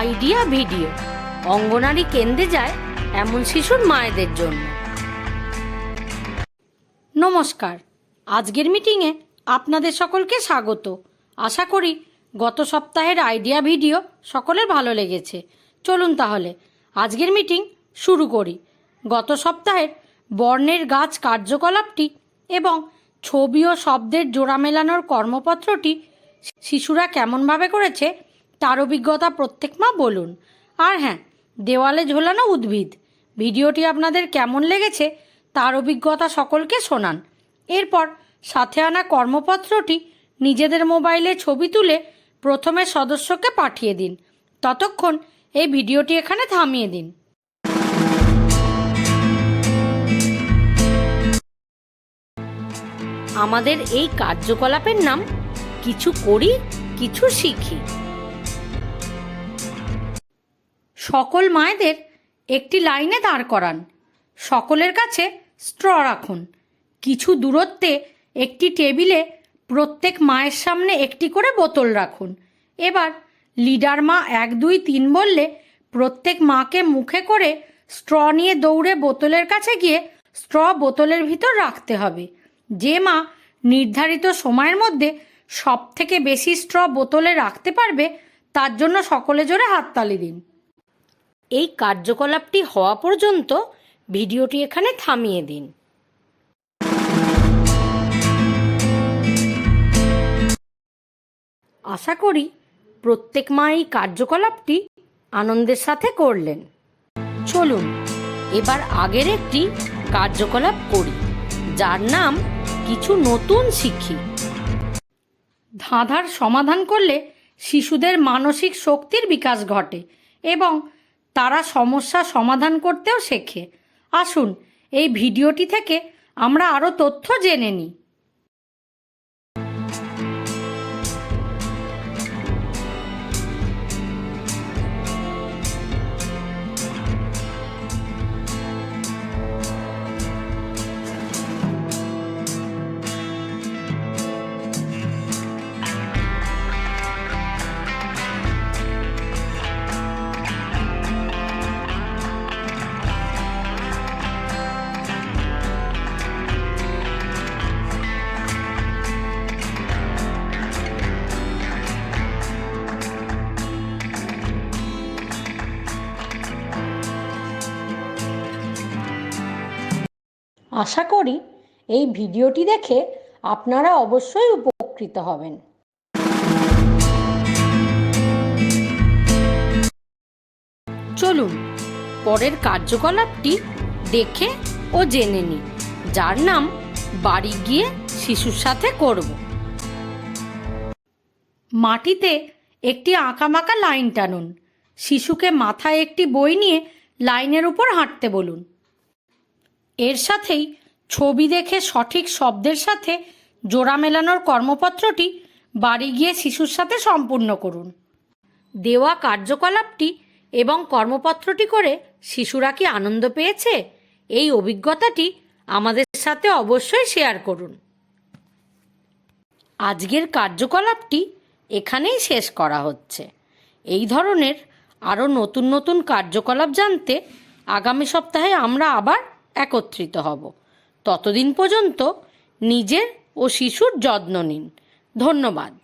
Idea video. অঙ্গনারী কেন্দ্রে যায় এমন শিশুর মায়েদের জন্য। নমস্কার, আজকের মিটিংয়ে আপনাদের সকলকে স্বাগত। আশা করি গত সপ্তাহের আইডিয়া ভিডিও সকলের ভালো লেগেছে। চলুন তাহলে, আজকের মিটিং শুরু করি। গত সপ্তাহের বর্ণের গাছ কার্যকলাপটি এবং ছবি ও শব্দের জোড়া মেলানোর কর্মপত্রটি শিশুরা কেমনভাবে করেছে তার অভিজ্ঞতা প্রত্যেক মা বলুন। আর হ্যাঁ দেওয়ালে ঝোলানো উদ্ভিদ, ভিডিওটি আপনাদের কেমন লেগেছে তার অভিজ্ঞতা সকলকে শোনান। এরপর সাথে আনা কর্মপত্রটি নিজেদের মোবাইলে ছবি তুলে প্রথমে সদস্যকে পাঠিয়ে দিন। ততক্ষণ এই ভিডিওটি এখানে থামিয়ে দিন। আমাদের এই কার্যকলাপের নাম, কিছু করি, কিছু শিখি। সকল মায়েদের একটি লাইনে দাঁড় করান। সকলের কাছে স্ট্র রাখুন। কিছু দূরত্বে একটি টেবিলে প্রত্যেক মায়ের সামনে একটি করে বোতল রাখুন। এবার লিডার মা এক, দুই, তিন বললে প্রত্যেক মাকে মুখে করে স্ট্র নিয়ে দৌড়ে বোতলের কাছে গিয়ে স্ট্র বোতলের ভিতর রাখতে হবে। যে মা নির্ধারিত সময়ের মধ্যে সব থেকে বেশি স্ট্র বোতলে রাখতে পারবে, তার জন্য সকলে জোরে হাততালি দিন। এই কার্যকলাপটি হওয়া পর্যন্ত ভিডিওটি এখানে থামিয়ে দিন। আশা করি প্রত্যেক মা এই কার্যকলাপটি আনন্দের সাথে করলেন। চলুন, এবার আগের একটি কার্যকলাপ করি, যার নাম কিছু নতুন শিখি। ধাঁধার সমাধান করলে শিশুদের মানসিক শক্তির বিকাশ ঘটে এবং তারা সমস্যা সমাধান করতেও শেখে। আসুন এই ভিডিওটি থেকে আমরা আরও তথ্য জেনে নিই। আশা করি এই ভিডিওটি দেখে আপনারা অবশ্যই উপকৃত হবেন। চলুন, পরের কার্যকলাপটি দেখে ও জেনে নিই, যার নাম বাড়ি গিয়ে শিশুর সাথে করব। মাটিতে একটি আঁকামাকা লাইন টানুন। শিশুকে মাথায় একটি বই নিয়ে লাইনের উপর হাঁটতে বলুন। এর সাথেই ছবি দেখে সঠিক শব্দের সাথে জোড়া মেলানোর কর্মপত্রটি বাড়ি গিয়ে শিশুর সাথে সম্পূর্ণ করুন। দেওয়া কার্যকলাপটি এবং কর্মপত্রটি করে শিশুরা কি আনন্দ পেয়েছে, এই অভিজ্ঞতাটি আমাদের সাথে অবশ্যই শেয়ার করুন। আজকের কার্যকলাপটি এখানেই শেষ করা হচ্ছে। এই ধরনের আরও নতুন নতুন কার্যকলাপ জানতে আগামী সপ্তাহে আমরা আবার একত্রিত হব। ততদিন পর্যন্ত নিজের ও শিশুর যত্ন নিন। ধন্যবাদ।